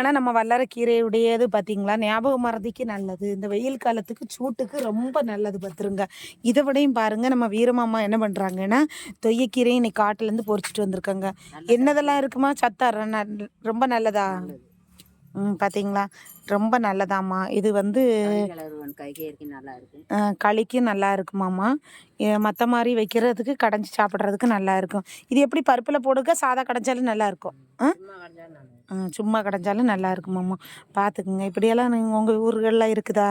ஏன்னா நம்ம வல்லற கீரையுடையது பார்த்தீங்களா ஞாபக மறதிக்கு நல்லது. இந்த வெயில் காலத்துக்கு சூட்டுக்கு ரொம்ப நல்லது பார்த்துருங்க இதை விடையும் பாருங்க நம்ம வீரமாமா என்ன பண்ணுறாங்கன்னா தொய்யக்கீரையும் இன்னைக்கு காட்டுலேருந்து பொறிச்சிட்டு வந்திருக்காங்க. என்னதெல்லாம் இருக்குமா? சத்தா ரொம்ப நல்லதா. ம் பார்த்தீங்களா ரொம்ப நல்லதாம்மா. இது வந்து களிக்கு நல்லா இருக்குமாம்மா மற்ற மாதிரி வைக்கிறதுக்கு கடைஞ்சி சாப்பிட்றதுக்கு நல்லா இருக்கும் இது எப்படி பருப்பில் போடுங்க சாதா கடைஞ்சாலும் நல்லா இருக்கும் சும்மா கடைஞ்சாலும் நல்லா இருக்குமாம்மா பார்த்துக்குங்க இப்படியெல்லாம் நீங்கள் உங்கள் ஊர்களில் இருக்குதா?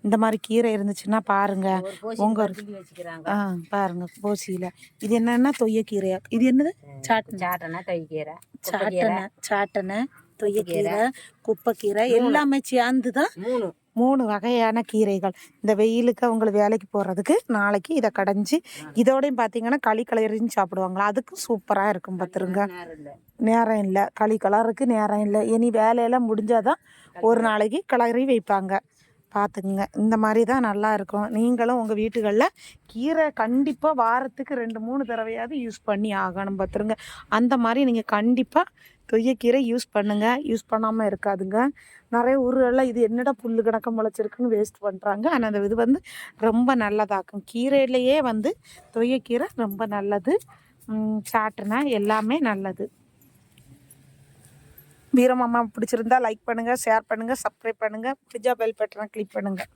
இந்த மாதிரி கீரை இருந்துச்சுன்னா பாருங்க. ஒரு போசி உங்க- பருத்தி வச்சுக்கிறாங்க. ஆ பாருங்க போசியில். இது என்னன்னா தொய்யக்கீரையா? இது என்னது? சாட்டன். சாட்டனா தைக்கீரை சாட்டனை சாட்டனை. தொய்யக்கீரை குப்பைக்கீரை எல்லாமே சேர்ந்து தான் மூணு. மூணு வகையான கீரைகள். இந்த வெயிலுக்கு அவங்களை வேலைக்கு போகிறதுக்கு நாளைக்கு இதை கடைஞ்சி இதோடையும் பார்த்தீங்கன்னா களி கலரின்னு சாப்பிடுவாங்களா? அதுக்கும் சூப்பராக இருக்கும் பார்த்துருங்க நேரம் இல்லை. களி கலருக்கு நேரம் இல்லை. இனி வேலையெல்லாம் முடிஞ்சாதான் ஒரு நாளைக்கு கிளறி வைப்பாங்க. பார்த்துக்குங்க இந்த மாதிரி தான் நல்லா இருக்கும். நீங்களும் உங்கள் வீட்டுகளில் கீரை கண்டிப்பாக வாரத்துக்கு ரெண்டு மூணு தடவையாவது யூஸ் பண்ணி ஆகணும் பார்த்துருங்க அந்த மாதிரி நீங்கள் கண்டிப்பாக தொய்யக்கீரை யூஸ் பண்ணுங்கள் யூஸ் பண்ணாமல் இருக்காதுங்க. நிறைய ஊர்களில் இது என்னடா புல்லு கணக்கம் முளைச்சிருக்குன்னு வேஸ்ட் பண்ணுறாங்க ஆனால் அந்த இது வந்து ரொம்ப நல்லதாக்கும். கீரையிலேயே வந்து தொய்யக்கீரை ரொம்ப நல்லது. சாட்டுனா எல்லாமே நல்லது. வீரமாமா பிடிச்சிருந்தா லைக் பண்ணுங்கள் ஷேர் பண்ணுங்கள் சப்ஸ்கிரைப் பண்ணுங்கள் பிடிச்சா பெல் பட்டனை கிளிக் பண்ணுங்கள்